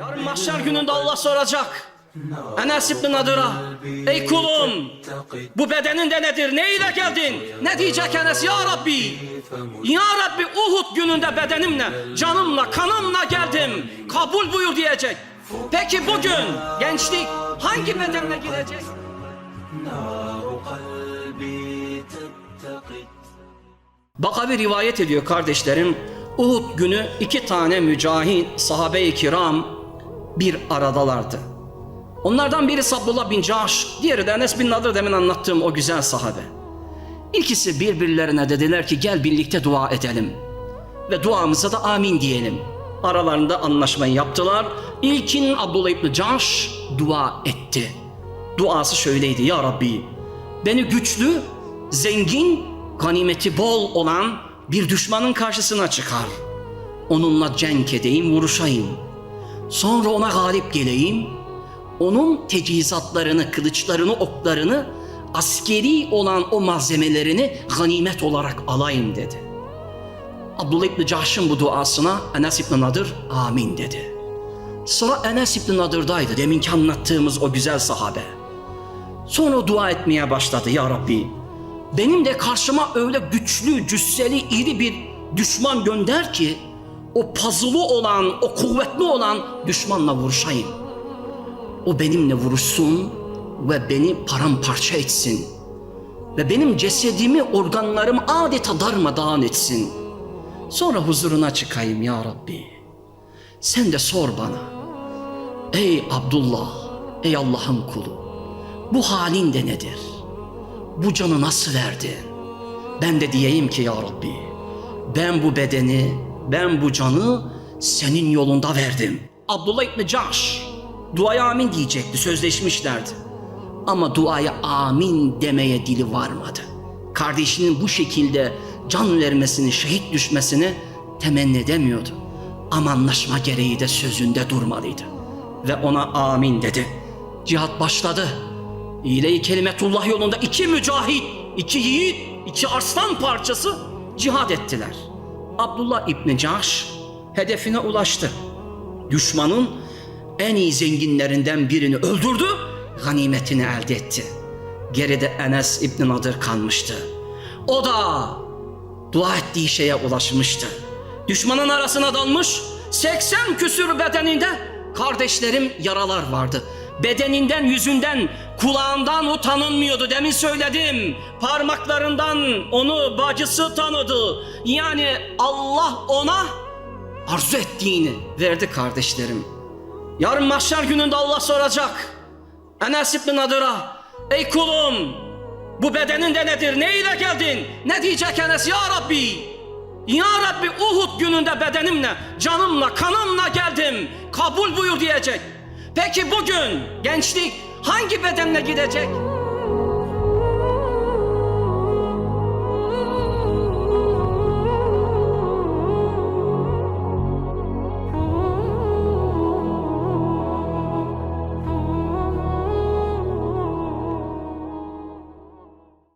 Yarın mahşer gününde Allah soracak. Enes İbn Nadır'a Ey kulum bu bedenin de nedir? Ne ile geldin? Ne diyecek Enes? Ya Rabbi Ya Rabbi Uhud gününde bedenimle, canımla, kanımla geldim. Kabul buyur diyecek. Peki bugün gençlik hangi bedenle gidecek? Bakavi rivayet ediyor kardeşlerim. Uhud günü iki tane mücahit sahabe-i kiram bir aradalardı. Onlardan biri Abdullah bin Cahş, diğeri de Enes bin Nadir demin anlattığım o güzel sahabe. İkisi birbirlerine dediler ki gel birlikte dua edelim. Ve duamıza da amin diyelim. Aralarında anlaşmayı yaptılar. İlkin Abdullah İbni Cahş dua etti. Duası şöyleydi ya Rabbi beni güçlü, zengin, ganimeti bol olan bir düşmanın karşısına çıkar. Onunla cenk edeyim, vuruşayım. Sonra ona galip geleyim. Onun tecihizatlarını, kılıçlarını, oklarını, askeri olan o malzemelerini ganimet olarak alayım dedi. Abdullah İbni Cahş'ın bu duasına Enes İbni Nadır amin dedi. Sıra Enes İbni Nadır'daydı deminki anlattığımız o güzel sahabe. Sonra dua etmeye başladı ya Rabbi. Benim de karşıma öyle güçlü, cüsseli, iri bir düşman gönder ki o pazılı olan, o kuvvetli olan düşmanla vuruşayım. O benimle vuruşsun ve beni paramparça etsin. Ve benim cesedimi, organlarımı adeta darmadağın etsin. Sonra huzuruna çıkayım ya Rabbi. Sen de sor bana. Ey Abdullah, ey Allah'ın kulu. Bu halin de nedir? Bu canı nasıl verdin? Ben de diyeyim ki ya Rabbi, ben bu bedeni, ben bu canı senin yolunda verdim. Abdullah İbni Cahş duaya amin diyecekti, sözleşmişlerdi. Ama duaya amin demeye dili varmadı. Kardeşinin bu şekilde can vermesini, şehit düşmesini temenni edemiyordu. Ama anlaşma gereği de sözünde durmalıydı. Ve ona amin dedi. Cihat başladı. İle-i kelimetullah yolunda iki mücahit, iki yiğit, iki arslan parçası cihad ettiler. Abdullah İbni Cahş hedefine ulaştı. Düşmanın en iyi zenginlerinden birini öldürdü, ganimetini elde etti. Geride Enes İbni Nadir kalmıştı. O da dua ettiği şeye ulaşmıştı. Düşmanın arasına dalmış, 80 küsür bedeninde kardeşlerim yaralar vardı. Bedeninden, yüzünden, kulağından o tanınmıyordu. Demin söyledim. Parmaklarından onu bacısı tanıdı. Yani Allah ona arzu ettiğini verdi kardeşlerim. Yarın mahşer gününde Allah soracak. Enes İbni Nadır'a ey kulum bu bedenin de nedir? Ne ile geldin? Ne diyecek Enes? Ya Rabbi ya Rabbi Uhud gününde bedenimle, canımla, kanımla geldim. Kabul buyur diyecek. Peki bugün gençlik hangi bedenle gidecek?